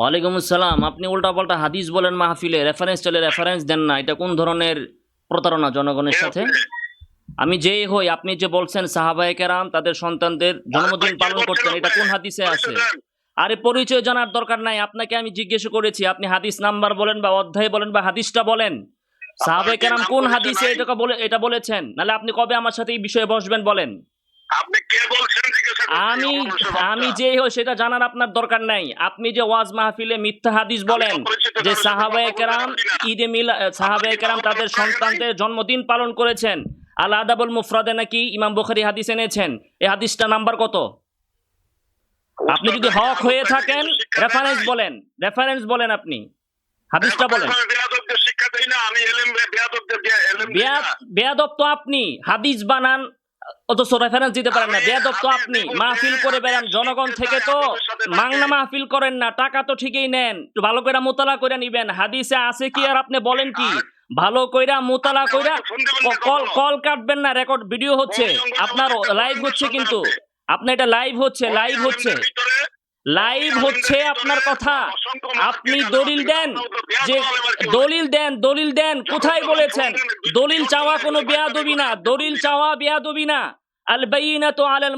ওয়ালাইকুম আসসালাম। আপনি উল্টাপাল্টা হাদিস বলেন মাহফিলে রেফারেন্স চলে রেফারেন্স দেন না। এটা কোন ধরনের প্রতারণা জনগণের সাথে? আমি যেই হই আপনি যে বলছেন সাহাবায়ে কেরাম তাদের সন্তানদের জন্মদিন পালন করতেন এটা কোন হাদিসে আছে? আরে পরিচয় জানার দরকার নাই আপনাকে আমি জিজ্ঞেস করেছি আপনি হাদিস নাম্বার বলেন বা অধ্যায় বলেন বা হাদিসটা বলেন। সাহাবায়ে কেরাম কোন হাদিসে এটা বলে এটা বলেছেন? নালে আপনি কবে আমার সাথে এই বিষয়ে বসবেন বলেন? আপনি কে আমি আমি বাচ্চা। যে হই সেটা জানার আপনার দরকার নাই। আপনি যে ওয়াজ মাহফিলে মিথ্যা হাদিস বলেন যে সাহাবায়ে কেরাম ঈদে মিলা সাহাবায়ে কেরাম তাদের সন্তানদের জন্মদিন পালন করেছেন। আল আদাবুল মুফরাদে নাকি ইমাম বুখারী হাদিস এনেছেন। এই হাদিসটা নাম্বার কত? আপনি যদি হক হয়ে থাকেন রেফারেন্স বলেন রেফারেন্স বলেন আপনি। হাদিসটা বলেন। আমি বেয়াদবদের শিক্ষা দেই না আমি এলেম বেয়াদবদেরকে এলেম দেই বেয়াদ না। বেয়াদব তো আপনি। হাদিস বানান অথচ রেফারেন্স দিতে পারেন না। বেদব তো আপনি। মাহফিল করে বেড়ান। জনগণ থেকে তো মাংনা মাহফিল করেন না। টাকা তো ঠিকই নেন। ভালো করে মোতালা করে নিবেন। হাদিসে আছে কি আর আপনি বলেন কি? ভালো কইরা মোতালা কইরা কল কল কাটবেন না। রেকর্ড ভিডিও হচ্ছে। আপনার লাইভ হচ্ছে কিন্তু। আপনার এটা লাইভ হচ্ছে লাইভ হচ্ছে। লাইভ হচ্ছে আপনার কথা। আপনি দলিল দেন, যে দলিল দেন দলিল দেন, কোথায় বলেছেন? দলিল চাওয়া কোনো বেয়াদবি না, দলিল চাওয়া বেয়াদবি না। আল বাইনাতু আলাল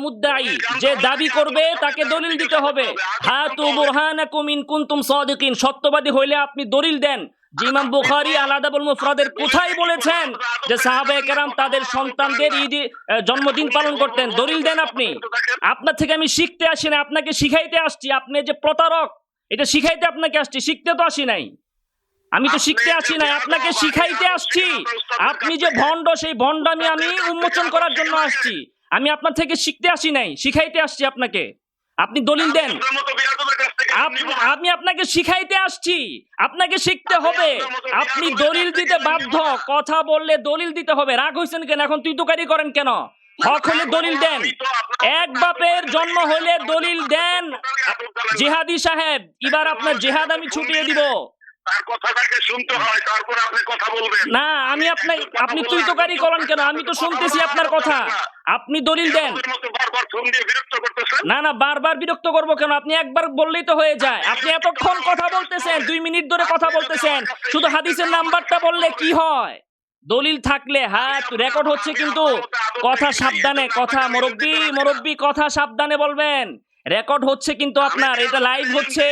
যে দাবি করবে তাকে দলিল দিতে হবে। হাতু বুরহানাকুম ইন কুনতুম সাদিকিন, সত্যবাদী হইলে আপনি দলিল দেন। যে ইমাম বুখারী আল আদাবুল মুফরাদের কোথায় বলেছেন যে সাহাবায়ে কেরাম তাদের সন্তানদের ঈদ জন্মদিন পালন করতেন? দলিল দেন আপনি। আপনার থেকে আমি শিখতে আসি না আপনাকে শিখাইতে আসছি। আপনি যে প্রতারক, এটা শিখাইতে আপনাকে আসছি, শিখতে তো আসি নাই। আমি তো শিখতে আসি নাই, আপনাকে শিখাইতে আসছি। আপনি যে ভণ্ড, সেই ভণ্ডামি আমি উন্মোচন করার জন্য আসছি। আমি আপনার থেকে শিখতে আসি নাই, শিখাইতে আসছি আপনাকে। আপনি দলিল দেন। আমি আপনাকে শিখাইতে আসছি। আপনাকে শিখতে হবে। আপনি দলিল দিতে বাধ্য। কথা বললে দলিল দিতে হবে। রাগ হয়েছেন কেন? এখন তুই তুকারি করেন কেন? হক হলে দলিল দেন। এক বাপের জন্ম হলে দলিল দেন। জেহাদি সাহেব এবার আপনার জেহাদ আমি ছুটিয়ে দিব। তার কথাটাকে শুনতে হয় তারপর আপনি কথা বলবেন। না আমি আপনার আপনি তুই তোকারি করেন কেন? আমি তো শুনতেছি আপনার কথা। আপনি দলিল দেন। না না বারবার বিরক্ত করব কেন? আপনি একবার বললেই তো হয়ে যায়। আপনি এতক্ষণ কথা বলতেছেন দুই মিনিট ধরে কথা বলতেছেন। শুধু হাদিসের নাম্বারটা বললে কি হয়? দলিল থাকলে হ্যাঁ রেকর্ড হচ্ছে কিন্তু কথা সাবধানে কথা মুরব্বি মুরব্বি কথা সাবধানে বলবেন। রেকর্ড হচ্ছে কিন্তু আপনার এটা লাইভ হচ্ছে।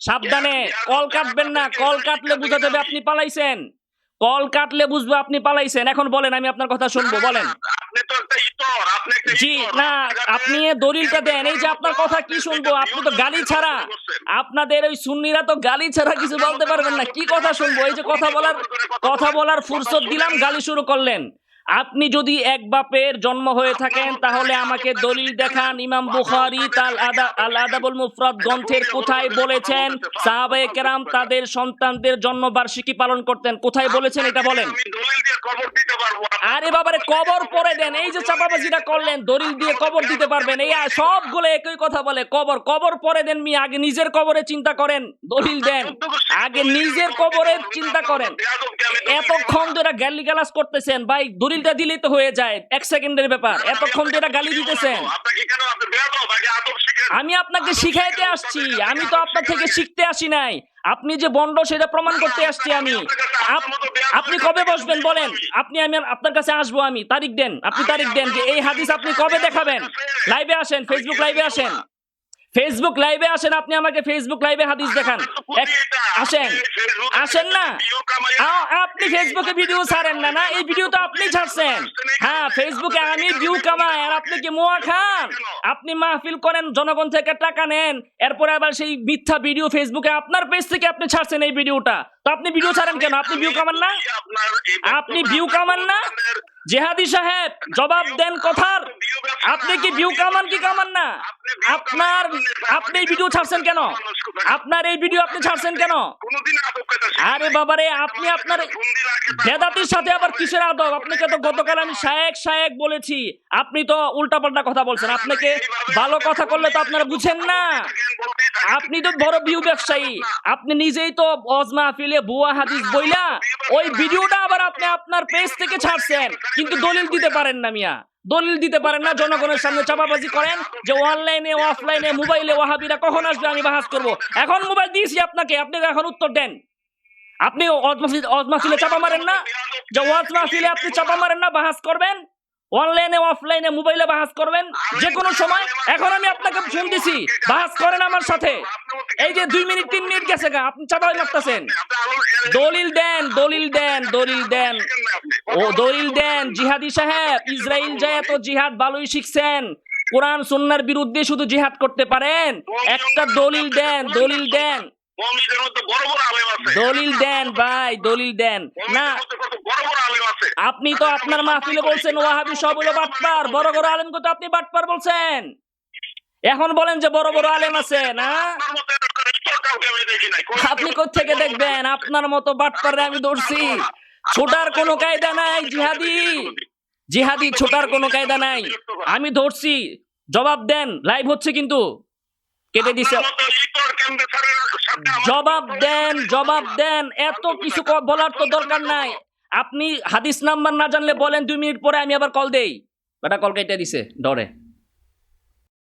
সাবধানে কল কাটবেন না কল কাটলে বুঝা যাবে আপনি পালাইছেন। কল কাটলে বুঝব আপনি পালাইছেন। এখন বলেন আমি আপনার কথা শুনব বলেন। জি না আপনি দলিলটা দেন? এই যে আপনার কথা কি শুনব? আপনি তো গালি ছাড়া। আপনাদের ওই সুন্নিরা তো গালি ছাড়া কিছু বলতে পারবেন না। কি কথা শুনব? এই যে কথা বলার কথা বলার ফুরসত দিলাম গালি শুরু করলেন। আপনি যদি এক বাপের জন্ম হয়ে থাকেন তাহলে আমাকে দলিল দেখান। ইমাম বুখারী তাল আদা আল আদাবুল মুফরাদ গ্রন্থের কোথায় বলেছেন? সাহাবায়ে কেরাম তাদের সন্তানদের জন্ম বার্ষিকী পালন করতেন। কোথায় বলেছেন এটা বলেন? দলিল আরে বাবারে কবর পরে দেন। এই যে চাপাবাজিটা করলেন দলিল দিয়ে কবর দিতে পারবেন। এই সবগুলো একই কথা বলে কবর। কবর পরে দেন মি আগে নিজের কবরে চিন্তা করেন দলিল দেন। আগে নিজের কবরে চিন্তা করেন। এতক্ষণ ধরে গালি গালাজ করতেছেন ভাই দলিলটা দিলেই তো হয়ে যায়। এক সেকেন্ডের ব্যাপার। এতক্ষণ ধরে গালি দিতেছেন। আমি আপনাকে শিখাইতে আসছি। আমি তো আপনার থেকে শিখতে আসি নাই। আপনি যে বন্ড সেটা প্রমাণ করতে আসছি আমি। আপ- আপনি কবে বসবেন বলেন? আপনি আমি আপনার কাছে আসব আমি। তারিখ দেন। আপনি তারিখ দেন যে এই হাদিস আপনি কবে দেখাবেন? লাইভে আসেন ফেসবুক লাইভে আসেন। ফেসবুক লাইভে আসেন আপনি আমাকে ফেসবুক লাইভে হাদিস দেখান। আসেন। আসেন না? আপনি ফেসবুকে ভিডিও ছাড়েন না না? এই ভিডিও তো আপনি ছাড়ছেন। হ্যাঁ ফেসবুকে আমি ভিউ কামাই আর আপনি কি মোয়া খান? আপনি মাহফিল করেন জনগণ থেকে টাকা নেন। এরপরে আবার সেই মিথ্যা ভিডিও ফেসবুকে আপনার পেজ থেকে আপনি ছাড়ছেন এই ভিডিওটা তো আপনি ভিডিও ছাড়েন কেন? আপনি ভিউ কামান না? আপনি ভিউ কামান না? জেহাদি সাহেব, জবাব দেন কথার। আপনি কি ভিউ কামান কি কামান না? আপনার আপনি এই ভিডিও ছাড়ছেন কেন? আপনার এই ভিডিও আপনি ছাড়ছেন কেন? আরে বাবারে, আপনি আপনার বেদাতির সাথে আবার কিসের আদব? আপনাকে তো গতকাল আমি শায়েক শায়েক বলেছি। আপনি তো উল্টাপাল্টা কথা বলছেন। আপনাকে ভালো কথা করলে তো আপনারা বুঝেন না। আপনি তো বড় ভিউ ব্যবসায়ী। আপনি নিজেই তো অজমা ফিলে বুয়া হাদিস বইলা ওই ভিডিওটা আবার আপনি আপনার পেজ থেকে ছাড়ছেন, কিন্তু দলিল দিতে পারেন না মিয়া। দলিল দিতে পারেন না, জনগণের সামনে চাপাবাজি করেন যে অনলাইনে, অফলাইনে, মোবাইলে ওয়াহাবিরা কখন আসবে, আমি বাহাস করব। এখন মোবাইল দিয়েছি আপনাকে, আপনি এখন উত্তর দেন। আপনি মাহফিলে চাপা মারেন না, যে ওয়াজ আপনি চাপা মারেন না, বাহাস করবেন। অনলাইনে, অফলাইনে, মোবাইলে বাহাস করবেন। যে কোনো সময়, এখন আমি আপনাকে ফোন দিছি, বাহাস করেন আমার সাথে। এই যে দুই মিনিট, তিন মিনিট গেছে গা, আপনি চাপাই মারতেছেন। দলিল দেন দলিল দেন দলিল দেন। ও, দলিল দেন, জিহাদি সাহেব ইসরায়েল যায় এত জিহাদ ভালোই শিখছেন। কোরআন, সুন্নার বিরুদ্ধে শুধু জিহাদ করতে পারেন। একটা দলিল দেন দলিল দেন। দলিল দেন, ভাই, দলিল দেন। না, আপনি তো আপনার মাহফিলে বলছেন, ওয়াহাবি সব হলো বাটপার, বড় বড় আলেমকে তো আপনি বাটপার বলছেন। এখন বলেন যে বড় বড় আলেম আছে, না? আপনি কোথেকে দেখবেন? আপনার মতো বাটপারে আমি ধরছি। ছোটার কোনো কায়দা নাই, জিহাদি। জিহাদি, ছোটার কোনো কায়দা নাই। আমি ধরছি। জবাব দেন, লাইভ হচ্ছে কিন্তু। কেটে দিছে। জবাব দেন জবাব দেন। এত কিছু বলার তো দরকার নাই। আপনি হাদিস নাম্বার না জানলে বলেন, দুই মিনিট পরে আমি আবার কল দেই। বেটা, কল কেটে দিছে ডরে